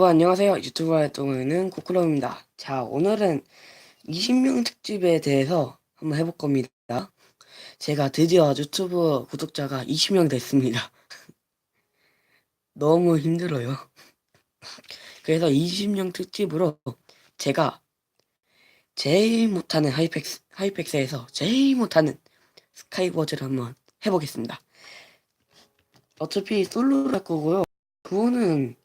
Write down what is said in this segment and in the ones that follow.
어, 안녕하세요. 유튜브 활동하는 코클럽입니다. 자, 오늘은 20명 특집에 대해서 한번 해볼 겁니다. 제가 드디어 유튜브 구독자가 20명 됐습니다. 너무 힘들어요. 그래서 20명 특집으로 제가 제일 못하는 하이펙스, 하이펙스에서 제일 못하는 스카이워즈를 한번 해보겠습니다. 어차피 솔로를 할 거고요. 그거는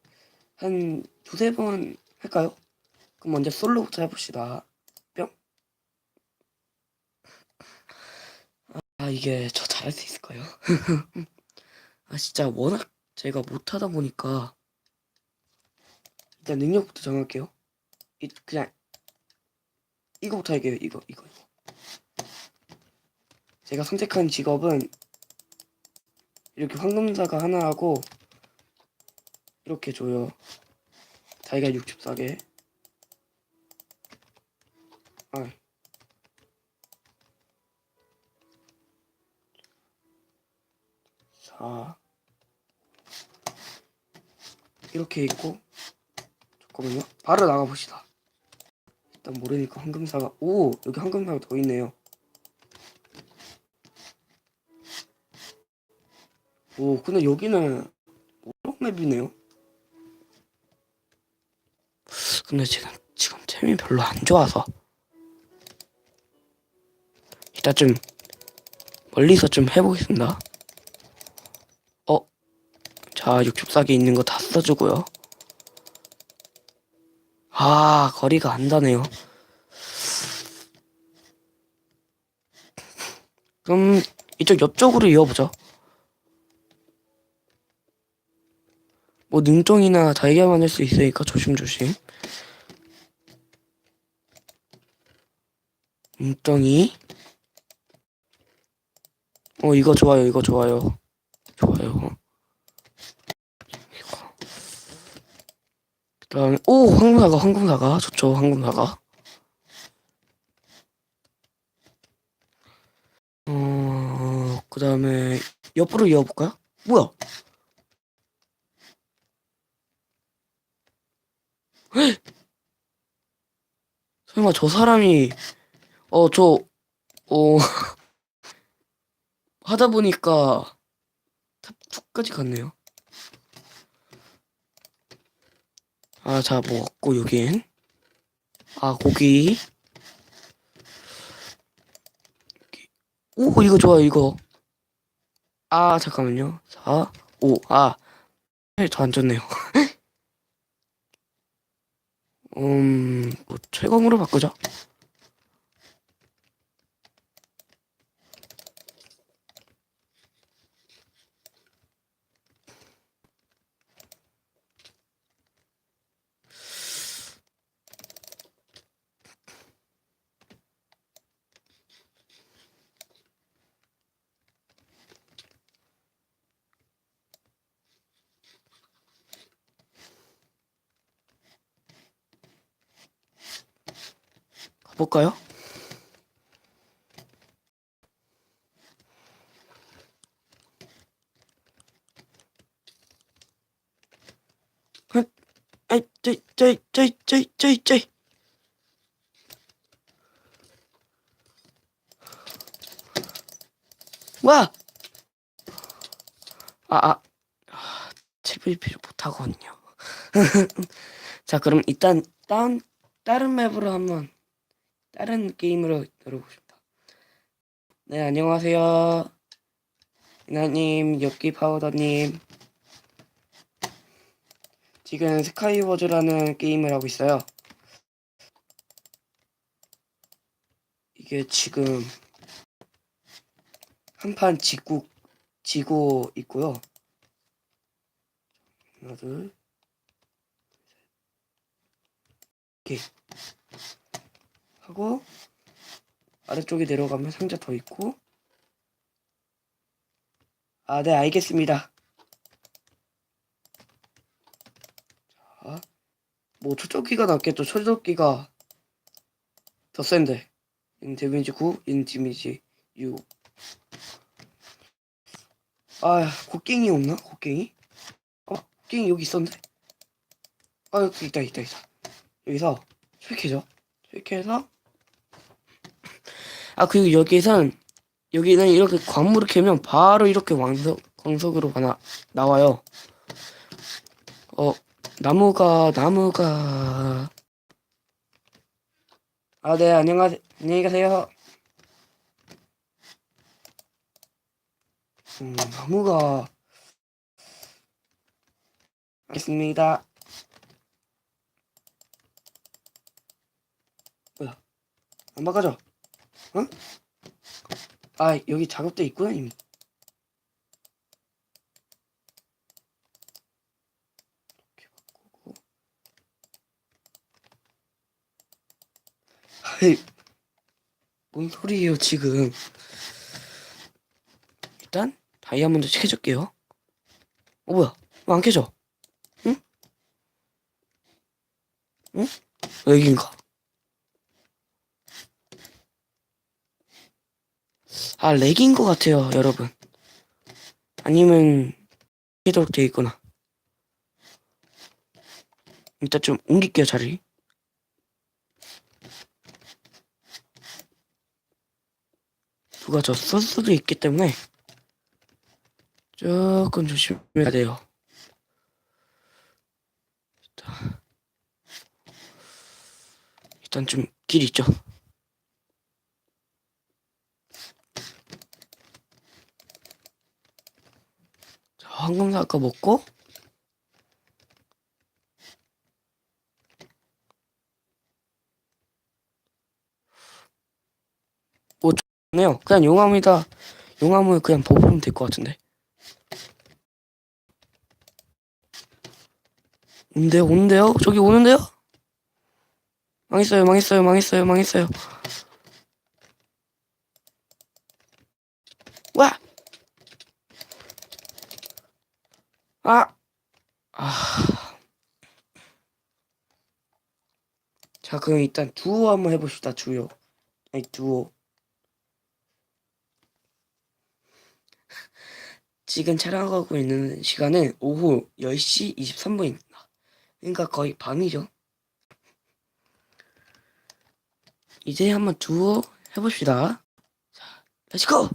한 두세 번 할까요? 그럼 먼저 솔로부터 해봅시다. 뿅. 아, 이게 저 잘할 수 있을까요? 아, 진짜 워낙 제가 못하다 보니까 일단 능력부터 정할게요. 이, 그냥 이거부터 할게요. 이거, 이거, 이거. 제가 선택한 직업은 이렇게 황금사가 하나 하고 이렇게 줘요. 달걀 64개. 아. 자. 이렇게 있고. 잠깐만요. 바로 나가봅시다. 일단 모르니까 황금사가. 오! 여기 황금사가 더 있네요. 오, 근데 여기는 오락 맵이네요. 근데 지금 지금 템이 별로 안 좋아서 일단 좀 멀리서 좀 해보겠습니다. 어, 자 육즙사기 있는 거 다 써주고요. 아 거리가 안 닿네요. 그럼 이쪽 옆쪽으로 이어보죠. 뭐 능통이나 달걀 만들 수 있으니까 조심조심. 눈덩이. 어, 이거 좋아요, 이거 좋아요. 좋아요. 그 다음에, 오! 황금사과, 황금사과. 좋죠, 황금사과. 어, 그 다음에, 옆으로 이어볼까요? 뭐야? 헉! 설마 저 사람이, 어, 저, 어, 하다 보니까 탑2까지 갔네요. 아, 자, 뭐 없고, 여긴. 아, 고기. 오, 이거 좋아요, 이거. 아, 잠깐만요. 자, 오, 아. 더안 좋네요. 음, 뭐, 최검으로 바꾸자. 볼까요? 아이, 쩌이, 쩌이, 쩌이, 쩌이, 쩌이, 쩌이. 와! 아, 아, 아 TVP를 못하거든요. 자, 그럼 일단, 다운, 다른 맵으로 한번, 다른 게임으로 열어보십니다. 네, 안녕하세요. 이나님, 엽기 파우더님. 지금 스카이워즈라는 게임을 하고 있어요. 이게 지금 한 판 지고 지고 있고요. 하나 둘 이렇게 하고 아래쪽에 내려가면 상자 더 있고 아 네 알겠습니다. 자, 뭐 초점기가 낫겠죠. 초점기가 더 센데. 인 데미지 9, 인 데미지 6. 아, 곡괭이 없나? 곡괭이? 어, 곡괭이 여기 있었는데. 아 여기 있다 있다 있다 여기서 이렇게죠 이렇게 해서 아 그리고 여기선 여기는 이렇게 광물을 캐면 바로 이렇게 왕석 광석으로 하나 나와요. 어 나무가 나무가. 아 네 안녕하세요 안녕히 가세요. 음 나무가 알겠습니다. 뭐야? 안 바꿔줘 응? 아 여기 작업대 있구나 이미 이렇게 바꾸고 아이 뭔 소리예요 지금 일단 다이아몬드 캐줄게요 어 뭐야 왜 안 캐져 응? 응? 여긴가 아 렉인 것 같아요 여러분 아니면 캐도록 되어 있구나 일단 좀 옮길게요 자리 누가 저쓸 수도 있기 때문에 조금 조심해야 돼요. 일단 좀 길 있죠. 황금사 아까 먹고 오 좋네요. 그냥 용암이다. 용암을 그냥 버프면 될 것 같은데. 온대요, 온대요? 저기 오는데요? 망했어요, 망했어요, 망했어요, 망했어요. 와! 아! 아. 자, 그럼 일단 두오 한번 해봅시다, 두오. 아니, 두오. 지금 촬영하고 있는 시간은 오후 10시 23분입니다. 그러니까 거의 밤이죠. 이제 한번 두어 해봅시다. 자, 렛츠고!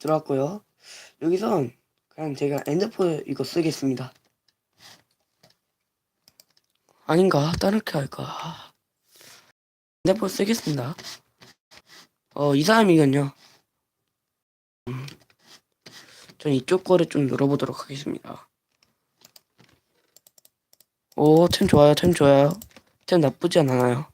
들어왔고요. 여기선 그냥 제가 엔더포 이거 쓰겠습니다. 아닌가? 다른 게 할까? 엔더포 쓰겠습니다. 어, 이 사람이군요. 음, 전 이쪽 거를 좀 열어보도록 하겠습니다. 오, 템 좋아요, 템 좋아요. 템 나쁘지 않아요.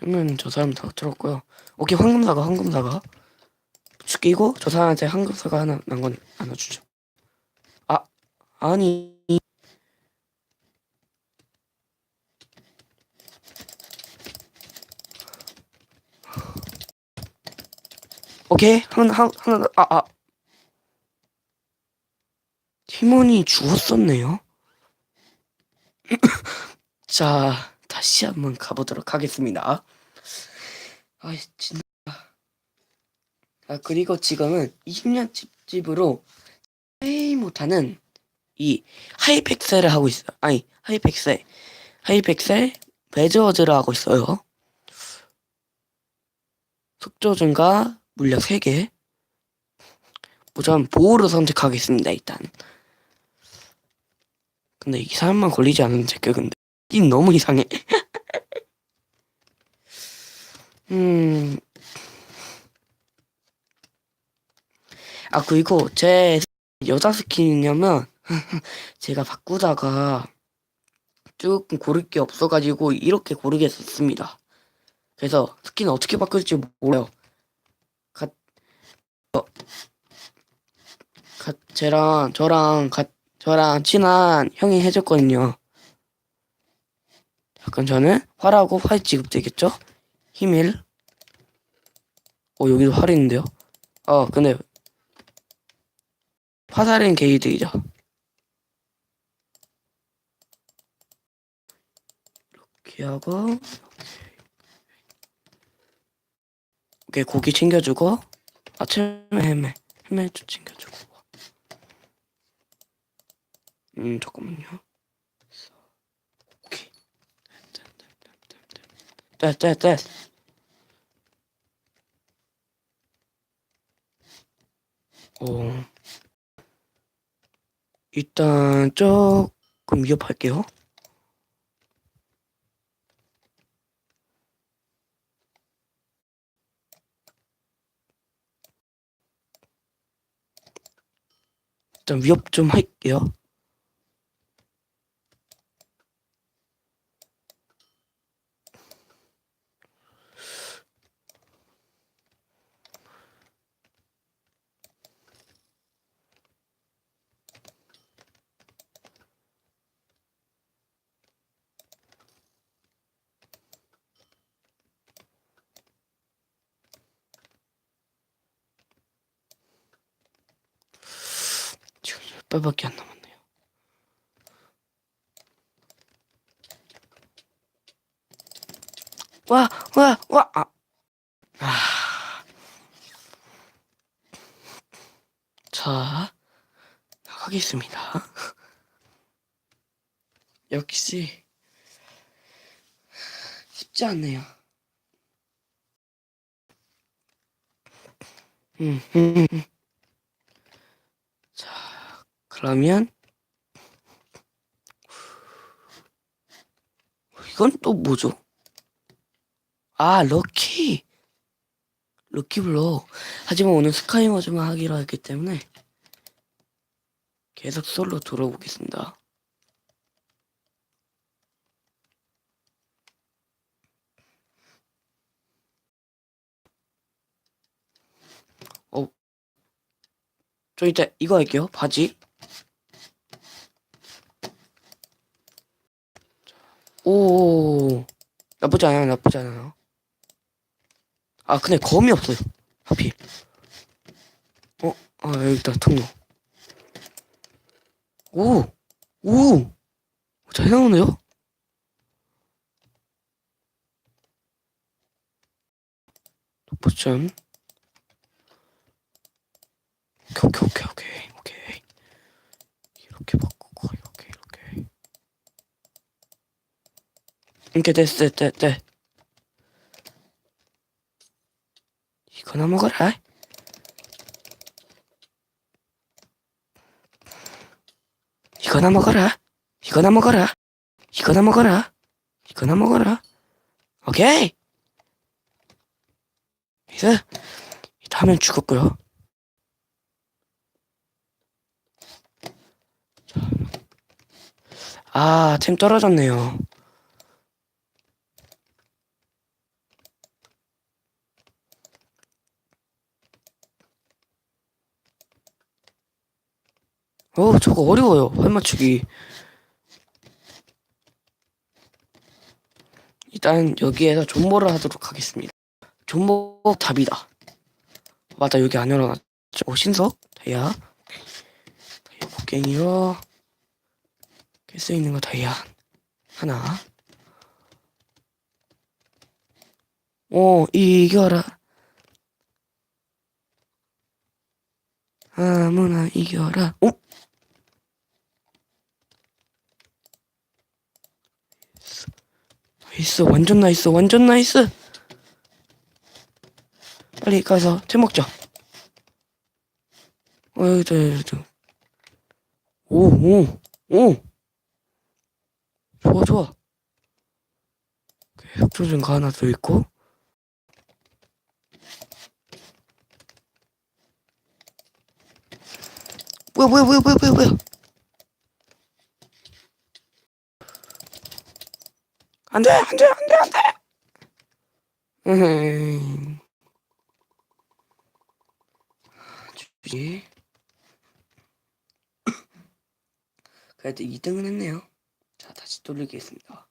템은 저 사람 다 들었고요. 오케이, 황금사가, 황금사가. 죽이고, 저 사람한테 황금사가 하나 난건 하나 주죠. 아, 아니. 오케이 하나 하나 아아 팀원이 죽었었네요. 자 다시 한번 가보도록 하겠습니다. 아 진짜 아 그리고 지금은 20년 집집으로 제일 못하는 이 하이펙셀을 하고 있어요. 아니 하이펙셀 하이펙셀 배저워즈를 하고 있어요. 속도 증가 물약 3개. 우선 보호를 선택하겠습니다, 일단. 근데 이 사람만 걸리지 않으면 제껴, 근데. 이 너무 이상해. 음. 아, 그리고 제 여자 스킨이냐면, 제가 바꾸다가 조금 고를 게 없어가지고 이렇게 고르게 됐습니다. 그래서 스킨 어떻게 바꿀지 몰라요. 가, 어, 가, 쟤랑 저랑 가, 저랑 친한 형이 해줬거든요. 약간 저는 활하고 활 지급되겠죠? 힘일. 어 여기도 활 있는데요. 어 근데 화살은 게이드이죠. 이렇게 하고 오케이 고기 챙겨주고 아침에 햄에 햄에 좀 챙겨주고 음 잠깐만요 오케이 떼떼떼 어 일단 조금 위협할게요. 일단 위협 좀 할게요. 지금 10발밖에 안 남았네요. 와, 와, 와, 아. 아. 자, 나가겠습니다. 역시 쉽지 않네요. 음, 음, 음. 자, 그러면 이건 또 뭐죠? 아, 럭키. 럭키블록. 하지만 오늘 스카이머즈만 하기로 했기 때문에 계속 솔로 돌아보겠습니다. 어, 저 이제 이거 할게요. 바지. 오, 나쁘지 않아요. 나쁘지 않아요. 아, 근데 검이 없어요. 하필. 어, 아, 여기 있다, 통로. 오, 오, 잘 나오네요? 오케이, 오케이, 오케이, 오케이, 오케이. 이렇게 바꾸고, 이렇게, 이렇게. 이렇게 됐어, 됐, 됐. 이거나 먹어라. 이거나 먹어라. 이거나 먹어라. 이거나 먹어라. 이거나 먹어라. 오케이. 이제 하면 죽었고요. 아, 템 떨어졌네요. 어, 저거 어려워요. 활 맞추기. 일단 여기에서 존버를 하도록 하겠습니다. 존버 답이다. 맞아, 여기 안 열어놨죠. 어, 신석? 다이아. 다이아 곡괭이로 깰수 있는 거 다이아. 하나. 오, 이겨라. 아무나 이겨라. 오? 나이스 완전 나이스 완전 나이스. 빨리 가서 템 먹자. 어이 저저 오오 오. 좋아 좋아. 흑조증가 하나 더 있고. 뭐야 뭐야 뭐야 뭐야 뭐야 안 돼 안 돼 안 돼 안 돼. 음. 주지. 그래도 2등은 했네요. 자 다시 돌리겠습니다.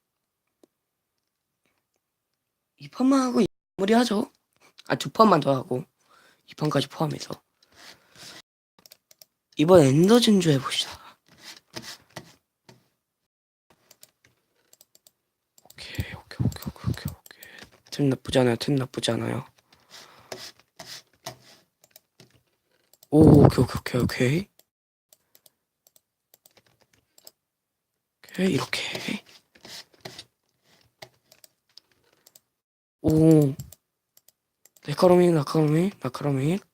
이 판만 하고 마무리하죠. 아 두 판만 더 하고 이 판까지 포함해서. 이번 엔더 진주 해봅시다 오케이 오케이 오케이 오케이 오케이 오케이 템 나쁘지 않아요. 템 나쁘지 않아요. 오 오케이 오케이 오케이 오케이. 오케이 이렇게. 오. 나카로미 이거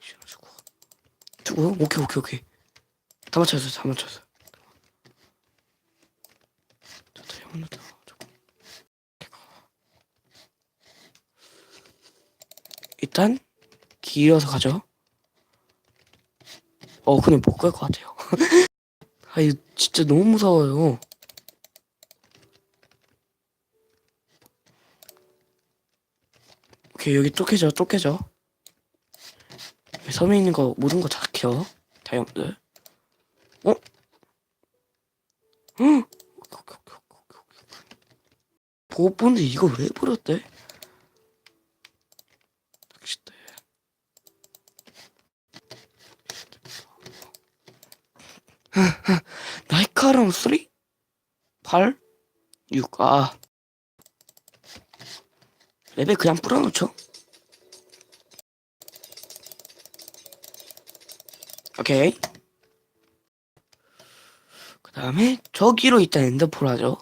신어주고. 주고 오케이 오케이 오케이. 다 맞췄어 다 맞췄어 저 다이아몬드 더 주고 일단 길어서 가죠 어 근데 못 갈 것 같아요 아 이거 진짜 너무 무서워요 오케이 여기 깨져 여기 섬에 있는 거 모든 거 다 켜 다이아몬드 어? 응? 오케이, 오케이, 오케이, 오케이, 오케이. 보고 본데 이거 왜 버렸대? 나이카랑 3? 8? 6, 아. 레벨 그냥 뿌려놓죠. 오케이. 그 다음에 저기로 일단 엔더폴 하죠.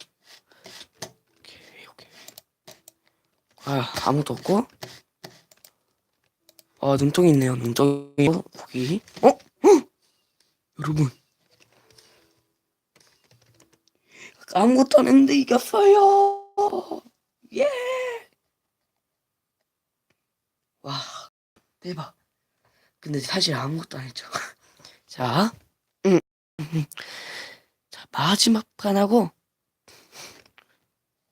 오케이 오케이. 아 아무도 없고. 아 눈덩이 있네요. 눈덩이. 고기 어? 어? 여러분 아무것도 안 했는데 이겼어요 예 와, 대박. 근데 사실 아무것도 안 했죠. 자, 음, 음. 자 마지막 판하고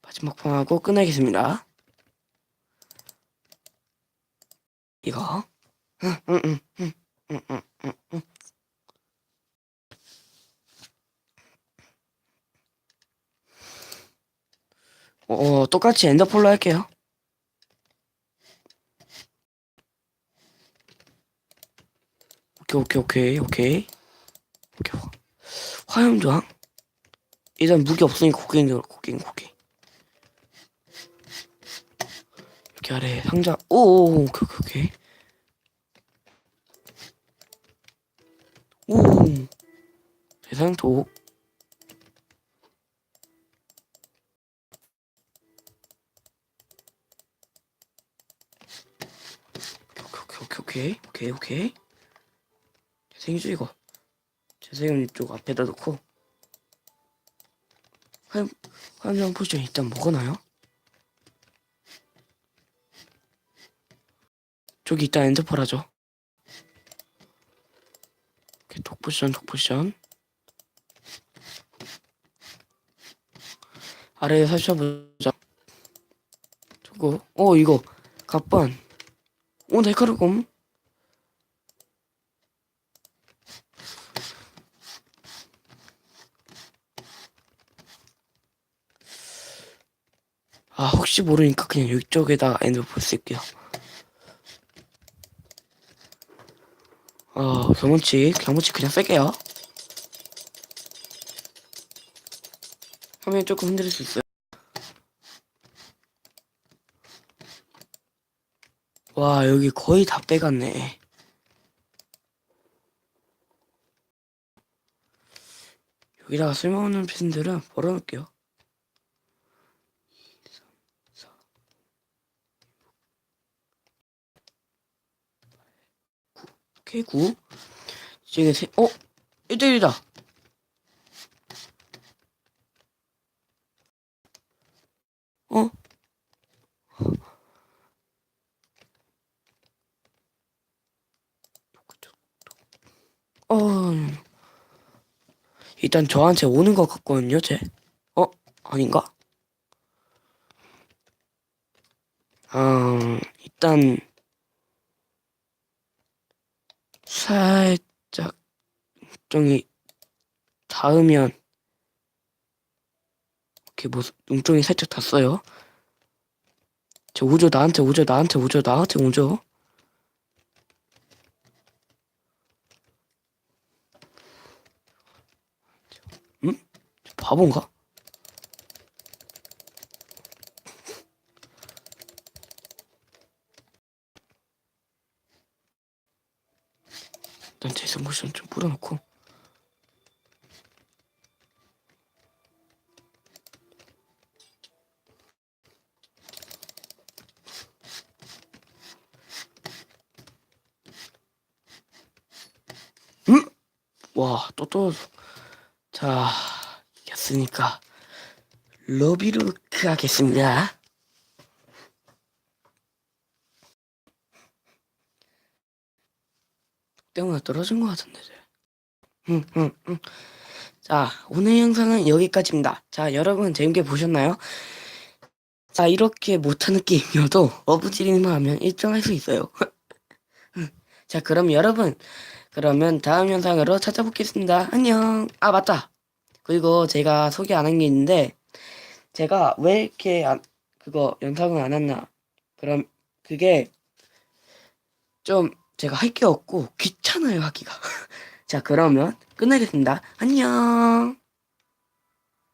마지막 판하고 끝내겠습니다. 이거. 음, 음, 음, 음, 음, 음, 음, 어, 똑같이 엔더폴로 할게요. 오케이 오케이 오케이 오케이. 오케이. 화염저항? 일단 무기 없으니까 고갱이 고갱 고갱 이렇게 아래 상자. 오오 오케이 오케이 오케이. 오. 대상토 오케이 오케이 오케이. 오케이 오케이 생이죠 이거. 재생은 이쪽 앞에다 놓고. 화염 화염 포션 일단 먹어놔요. 저기 일단 엔더펄 하죠. 독포션 독포션. 아래에 살펴보자. 저거 어 이거. 갑반 오 날카로움 아 혹시 모르니까 그냥 이쪽에다 엔더펄 쓸게요. 어 경험치 경험치 그냥 쓸게요. 화면 조금 흔들릴 수 있어요. 와 여기 거의 다 빼갔네. 여기다가 쓸모없는 핀들은 벌어놓을게요 오케이 구 이제 세, 어? 1대1이다 어? 어 일단 저한테 오는 것 같거든요 쟤 어? 아닌가? 아 일단 살짝 눈덩이 닿으면 이렇게 뭐 눈덩이 살짝 닿았어요. 저 오죠 나한테 오죠 나한테 오죠 나한테 오죠. 응? 저 바본가? 모션 좀 뿌려놓고 음? 와, 또 떨어져. 자, 이겼으니까 러비루크 하겠습니다. 때문에 떨어진 것 같은데. 쟤. 응, 응, 응. 자, 오늘 영상은 여기까지입니다. 자, 여러분 재밌게 보셨나요? 자, 이렇게 못하는 게임이어도 어부지리만 하면 1등 할수 있어요. 자, 그럼 여러분, 그러면 다음 영상으로 찾아뵙겠습니다. 안녕. 아, 맞다. 그리고 제가 소개 안 한 게 있는데, 제가 왜 이렇게 안, 그거 영상을 안 했나. 그럼, 그게 좀 제가 할 게 없고 귀찮아요, 하기가. 자, 그러면 끝내겠습니다. 안녕.